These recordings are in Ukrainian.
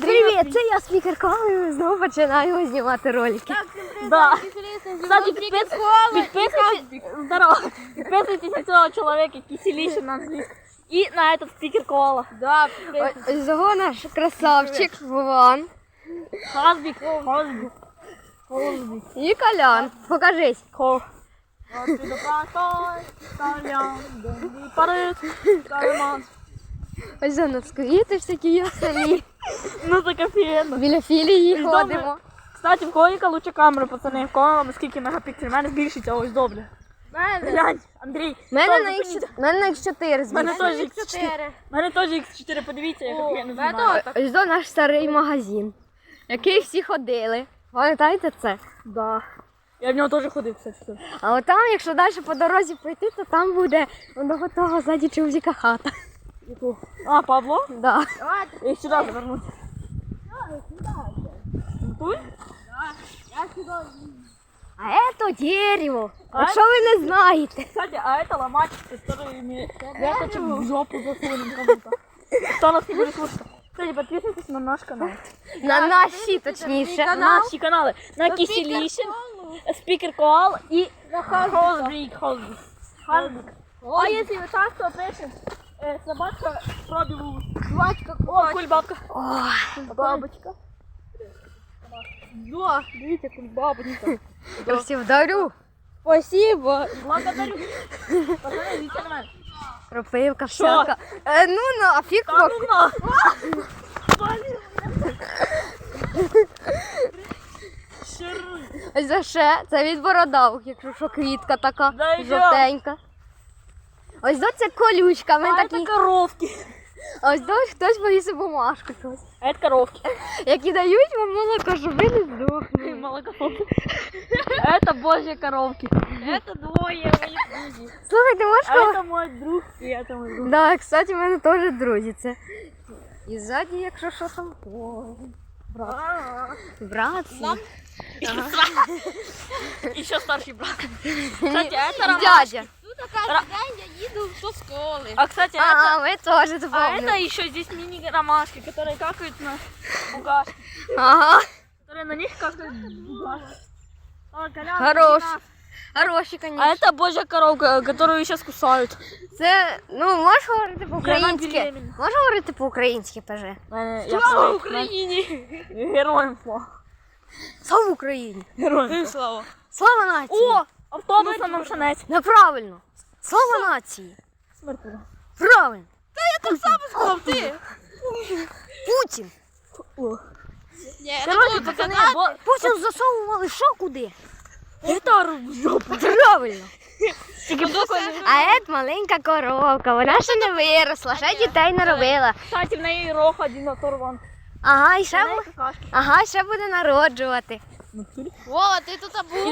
Привіт, це я спікер Кола, і ми знову починаємо знімати ролики. Да. Кстати, підпис... підписуйтесь... Здорово. Підписуйтесь на цього чоловіка, який сіліше на англійську. І на этот спікер кола. Да, Ось наш красавчик Вован Хазбік, Хазбік. Хазбік. і Колян. Покажись. Хо. Париж, Калиман. Ось у нас квіти всякі є самі. Ну так офігенно. Біля філії ходимо. Кстати, в кого яка лучше камера, пацани, в кого скільки мегапікселів? У мене збільшиться, ось добре. Глянь, Андрій. У мене на. X4 мене на X4 В мене теж X4. В мене теж X4, подивіться, як я не знаю. Ось до наш старий магазин, в який всі ходили. Пам'ятаєте це? Да. Я в нього теж ходив, кстати. А от там, якщо далі по дорозі пройти, то там буде одного того ззаді чоловіка хата. Яку? А, Павло? Да. Я сюди завернуть. Тут? А это дерево. А Якщо ви не знаєте. Кстати, а это ломатик, который мне... Я хочу в жопу засунуть кому-то. Кто нас не будет слушать? Кстати, подписывайтесь на наш канал. На наші, точніше. На наші канали. На Киселишин, Спикер Коал и Холзбрик. Холзбрик. А если вы так, то пишем Э, собака пробил Бачка, О, кульбабка. Ой, Бабочка. Да, видите, кульбабочка. я всі вдарю. Спасибо. Благодарю. Видите на мене. Пропивка всяка. Е, ну нафіг. Та ну на. Шируй. Ось ще. Це від бородавок, якщо що квітка така Да йдем. жовтенька. Ось до це колючка. Ми А такі. это коровки. Ось до хтось повісив бумажку. щось. А это коровки. Які дають вам молоко, щоб ви не здохли. Молокососы. Это божьи коровки. Это двое моих друзей. Слухайте, можеш А кого- это мой друг, и это мой друг. Да, кстати, в мене теж друзі. Це. І ззаді, якщо що там. О, брат. Нам- Еще старший брат. Кстати, а это І ромашки. дядя. Тут така день я їду до школи. А, кстати, это... А, ви теж А запомнили. это еще здесь мини-ромашки, которые какают на бугашки. Ага. Которые на них какают бугашки. А, Колян, Хорош. иди на. Хороші, звісно. А это божья коровка, которую сейчас кусают. Це, ну, можеш говорити по-українськи? беременна. Можеш говорити по-українськи, паже? Я Слава Україні! Героям слава. Слава Україні! Героям Слава. Слава нації! О, автобус на Шанець. Ну, правильно! Слава нації! Смерть була. Правильно! Слав ти! Путін! Короче, пацани, бо... Путін засовували що куди? Гітару в жопу. Правильно! Тільки буквально. А ет маленька коровка, вона ще не виросла, ще дітей не робила. Кстати, в неї рог один оторван. Ага, і ще, бу- ага, ще буде народжувати. Вова, ти тут був?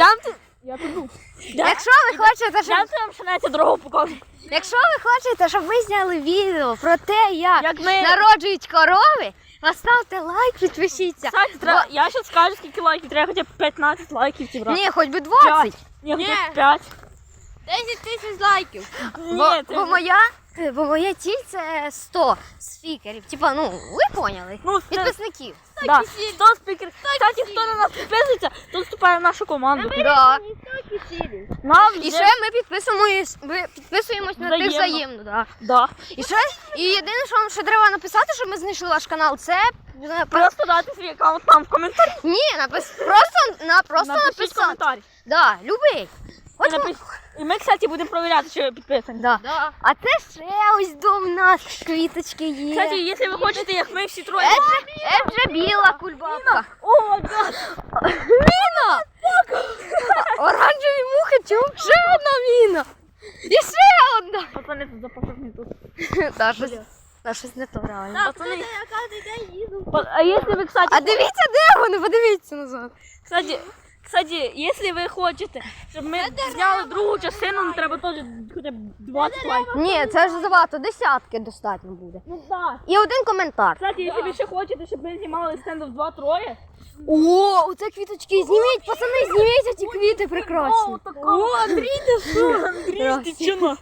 Я піду. Якщо ви хочете, щоб, Я вам Шанеці дорогу покажу. якщо ви хочете, щоб ми зняли відео про те, як, Як ми... народжують корови, поставте лайк, підпишіться. Кстати, треба... я ще скажу, скільки лайків. Треба хоча б 15 лайків зібрати. Ні, хоч би 20. Ні, Ні. хоча б 5. 10 тисяч лайків. Бо, Ні, бо моя, бо моя ціль це 100 спікерів. Типа, ну, ви поняли. Ну, це... Підписників. Да. 100 спікер. Кстати, хто на нас підписується, то вступає в нашу команду. Да. Нам І вже- ще ми підписуємось, ми підписуємось на тих Взаємно. взаємно. Да. Да. І ще і єдине, що вам ще треба написати, щоб ми знайшли ваш канал, це е, Просто дати свій аккаунт там в коментарі. ні, напис... просто на просто Напишіть написати. коментарі. Да, любий. Хоч напиш- і ми, кстати, будемо перевіряти, чи ви підписані. Да. Да. А це ще ось до в нас квіточки є. Кстати, якщо ви хочете, як ми всі троє. Е, вже- біла кульбабка. О, да. Міна! Оранжеві мухи, чув? Ще одна міна. І ще одна. Пацани, тут запашок не тут. Та щось, та щось не то реально. Пацани, Я кожен день їду. а если вы, кстати, А дивіться, де вони, подивіться назад. кстати, кстати, если ви хочете, щоб ми зняли другу частину, ну треба теж хоча б 20 лайків. Ні, це ж забагато, десятки достатньо буде. Ну так. І один коментар. Кстати, якщо ви ще хочете, щоб ми знімали стендов 2-3, О, оце квіточки. Зніміть, пацани, зніміть ці квіти прекрасні. О. Андрій, ти що? Андрій, ти чого?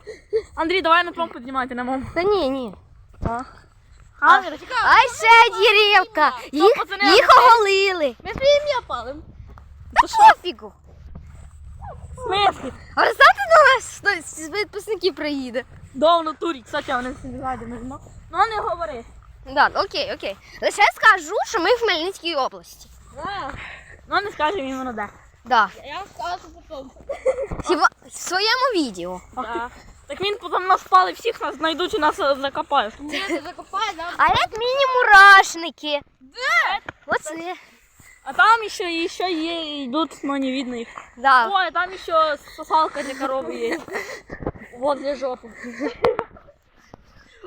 Андрій, давай на тром піднімати на мому. Та ні, ні. А? Камера. Ай ще дірівка. Їх, пацани, їх оголили. Ми своє ім'я пофігу. В смислі? А представте до нас хтось з підписників приїде. Да, в натурі. Кстати, вони всі знають, ми Ну, ну не говори. Да, окей, окей. Лише скажу, що ми в Хмельницькій області. Ну не скажемо іменно де. Да. Я скажу потім. Хіба в своєму відео. Так він потім нас спали, всіх нас знайдуть і нас е, закопають. Ні, ти закопай, да? А як міні-мурашники. Оце. А там ще, еще є, йдуть, но не видно їх. Да. Ой, там еще сосалка для коровы есть. Возле жопы.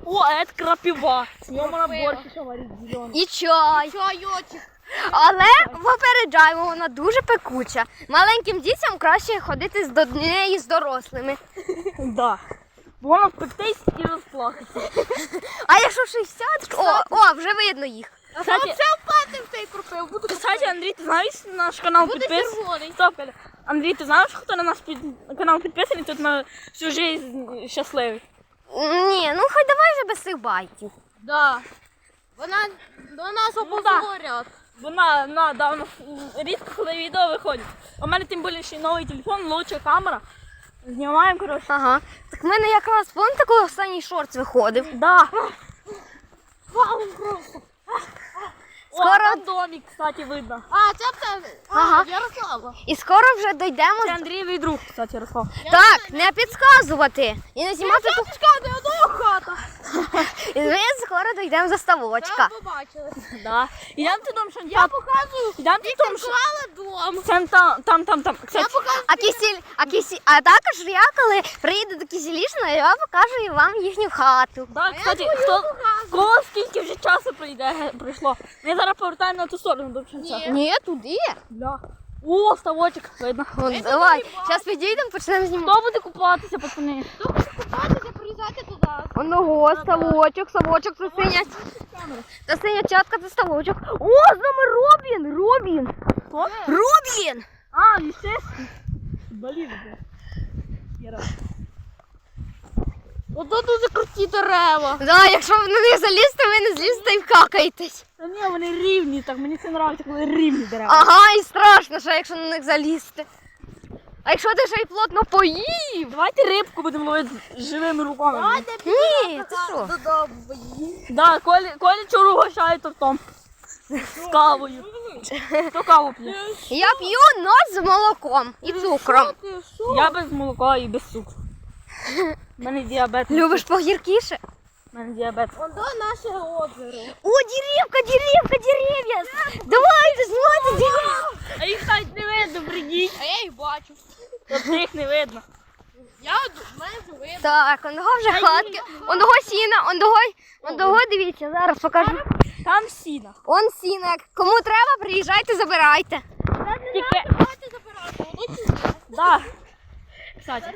О, а это крапива. С нее можно больше еще варить зеленый. І чай. Чайочок. Але попереджаємо, вона дуже пекуча. Маленьким дітям краще ходити з до неї з дорослими. Да. Вона впектись і розплакаться. А якщо 60, о, о, вже видно їх. Кстати, кстати, Андрій, ти знаєш наш канал Буде підпис? Стоп, Андрій, ти знаєш, хто на наш під... канал підписаний? Тут на всю жизнь щасливий. Ні, ну хай давай вже без цих байків. Да. Вона до нас да. Вона на давно рідко коли відео виходить. У мене тим більше ще новий телефон, лучша камера. Знімаємо, коротше. Ага. Так в мене якраз пам'ятаєте, коли останній шорт виходив. Да. Вау, просто. Скоро- О, там домик, кстати, видно. А, це б. Ага. Ярослава. І скоро вже дійдемо. Це Андрієвий друг, кстати, Ярослав. Так, не підказувати. І не знімати. ту- Чекай, одного хата. І ми скоро дійдемо до ставочка. Я побачила. Да. Ідемо ти дом, що Я показую. Ідемо ти дом, що... Клала дом. Там, там, там, там, там. Я показую. А кисіль, а кисіль, а також я, коли приїду до Кисілішна, я покажу вам їхню хату. да, кстати, хто, кого скільки вже часу пройде, пройшло. Ми зараз повертаємо на ту сторону до кінця. Ні. Туди. Бля. О, ставочок, видно. Вон, давай, зараз підійдемо, почнемо знімати. Хто буде купатися, пацани? Хто буде купатися, приїжджайте туди. Одного ставочок, ставочок, це синя. Це синя чатка, це ставочок. О, з нами Робін, Робін. Хто? Робін. А, естественно. Блін, я Іра. Ото дуже круті дерева. Да, якщо ви на них залізете, ви не злізете і вкакаєтесь. Та ні, вони рівні, так мені це подобається, коли рівні дерева. Ага, і страшно, що якщо на них залізти. А якщо ти ще й плотно поїв? Давайте рибку будемо ловити з живими руками. Ні, ти що? Да, Колі, Колі чуру гощає тортом. З кавою. Хто каву п'є? Я п'ю нос з молоком і цукром. Я без молока і без цукру. У мене діабет. Любиш погіркіше? У мене діабет. Ото наше озеро. О, деревка, деревка, дерев'я! Давайте, знімайте дерев'я! А їх навіть не видно, придіть. А я їх бачу. От їх не видно. Я мене вже видно. Так, оного вже хатки, оного сіна, оного, оного, дивіться, зараз покажу. Там сіна. Он сіна. Кому треба, приїжджайте, забирайте. Тільки. Давайте забирати. Ото ці. Да. Кстати.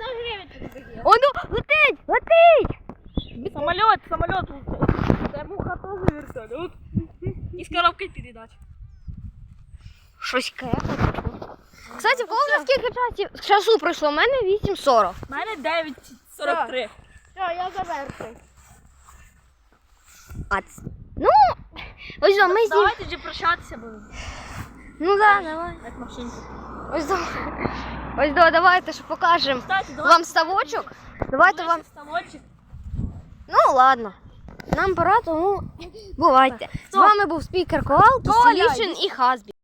Оно, летить, летить! Самоліт. Це муха теж вертольот. І з коробкою передач. Щось кепить. Кстати, в кого скільки часів, часу пройшло? У мене 8.40. У мене 9.43. Все, я завершую. А, ц- ну, ось о, ми зі... Давайте вже прощатися будемо. Ну да, давай. Як машинки. Ось до. Ось до, давайте що покажемо. Вам ставочок? Давайте вам. Ставочок. Ну ладно. Нам пора, тому бувайте. З вами був спікер Коал, Коля, і Хазбі.